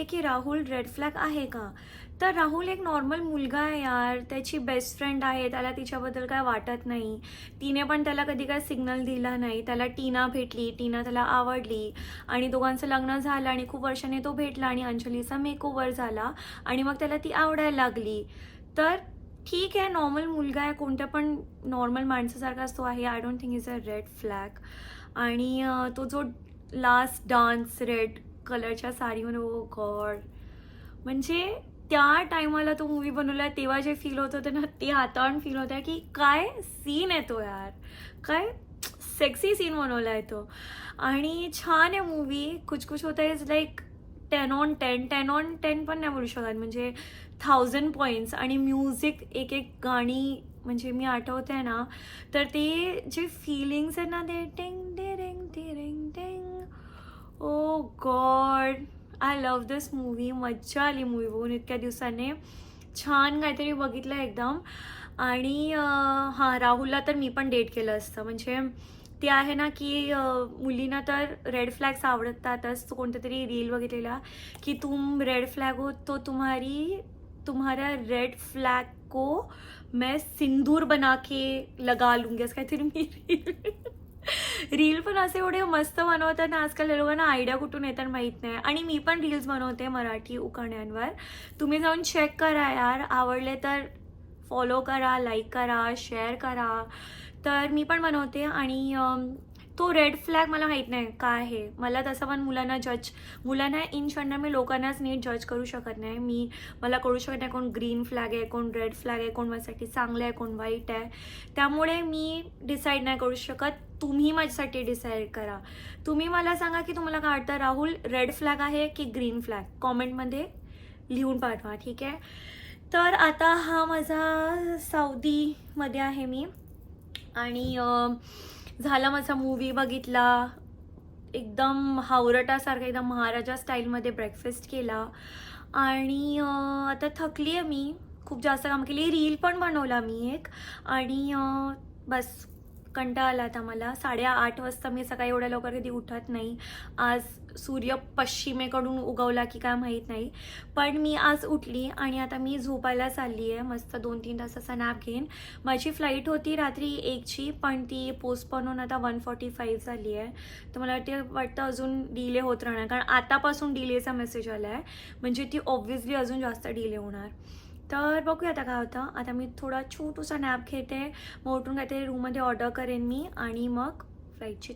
आहे की Rahul red flag आहे का? तर राहुल एक नॉर्मल मुलगा आहे यार. त्याची बेस्ट फ्रेंड आहे. त्याला तिच्याबद्दल काय वाटत नाही. तिने पण त्याला कधी काय सिग्नल दिला नाही. त्याला टीना भेटली. टीना त्याला आवडली. आणि दोघांचं लग्न झालं आणि खूप वर्षाने तो भेटला आणि अंजलीचा मेकओव्हर झाला आणि मग त्याला ती आवडायला लागली. तर ठीक आहे नॉर्मल मुलगा आहे. कोणत्या पण नॉर्मल माणसासारखाच तो आहे. I don't think is a red flag आणि तो जो लास्ट डान्स रेड कलरच्या साडीमध्ये ओ गॉड. म्हणजे त्या टायमाला तो मूवी बनवला तेव्हा जे फील होत होतं ना ते हाताळून फील होत आहे की काय सीन आहे तो यार. काय सेक्सी सीन बनवला आहे तो. आणि छान आहे मूवी कुछ कुछ होता is like ten on ten ten on ten पण नाही बोलू शकत. म्हणजे थाउजंड पॉईंट्स आणि म्युझिक एक एक गाणी म्हणजे मी आठवते ना तर ते जे फिलिंग्स आहेत ना ते टिंग डे रेंग डे ओ God I love this movie मज्जा आली मूवी बघून. इतक्या दिवसाने छान काहीतरी बघितलं एकदम. आणि हां राहुलला तर मी पण डेट केलं असतं. म्हणजे ते आहे ना की मुलींना तर रेड फ्लॅग्स आवडतातच. तो कोणत्या तरी रील बघितलेला की तुम रेड फ्लॅग हो तो तुम्हारी तुम्हारा रेड फ्लॅग को मैं सिंदूर बना के लगा लूंगी. असं काहीतरी मी रील रील पण असे एवढे मस्त बनवतात ना आजकाल या लोकांना आयडिया कुठून येतात माहीत नाही. आणि मी पण रील्स बनवते मराठी उखाण्यांवर. तुम्ही जाऊन चेक करा यार. आवडले तर फॉलो करा लाईक करा शेअर करा. तर मी पण बनवते आणि तो रेड फ्लॅग मला माहीत नाही. का आहे? मला तसं पण मुलांना जज मुलांना इन शंड मी लोकांनाच नीट जज करू शकत नाही. मी मला कळू शकत नाही कोण ग्रीन फ्लॅग आहे कोण रेड फ्लॅग आहे कोण माझ्यासाठी चांगलं आहे कोण वाईट आहे. त्यामुळे मी डिसाईड नाही करू शकत. तुम्ही माझ्यासाठी डिसाईड करा. तुम्ही मला सांगा की तुम्हाला काय वाटतं? राहुल रेड फ्लॅग आहे की ग्रीन फ्लॅग कॉमेंटमध्ये लिहून पाठवा ठीक आहे? तर आता हा माझा सौदीमध्ये आहे मी. आणि झाला माझा मूवी बघितला. एकदम हावरटासारखा एकदम महाराजा स्टाईलमध्ये ब्रेकफास्ट केला. आणि आता थकली आहे मी. खूप जास्त काम केली रील पण बनवला मी एक. आणि बस. कंटाळा आला आता मला. साडेआठ वाजता मी सकाळी एवढ्या लवकर कधी उठत नाही. आज सूर्य पश्चिमेकडून उगवला की काय माहीत नाही. पण मी आज उठली आणि आता मी झोपायला चालली आहे. मस्त दोन तीन तासाचा नॅप घेईन. माझी फ्लाईट होती रात्री एकची पण ती पोस्टपोन होऊन आता वन फॉर्टी फाईव्ह झाली आहे. तर मला वाटते वाटतं अजून डिले होत राहणार. कारण आतापासून डिलेचा मेसेज आला आहे म्हणजे ती ऑब्व्हियसली अजून जास्त डिले होणार. तर बघूया आता काय होतं. आता मी थोडा छोटूसा नॅप घेते. मग उठून काहीतरी रूममध्ये ऑर्डर करेन मी आणि मग फ्लाईटची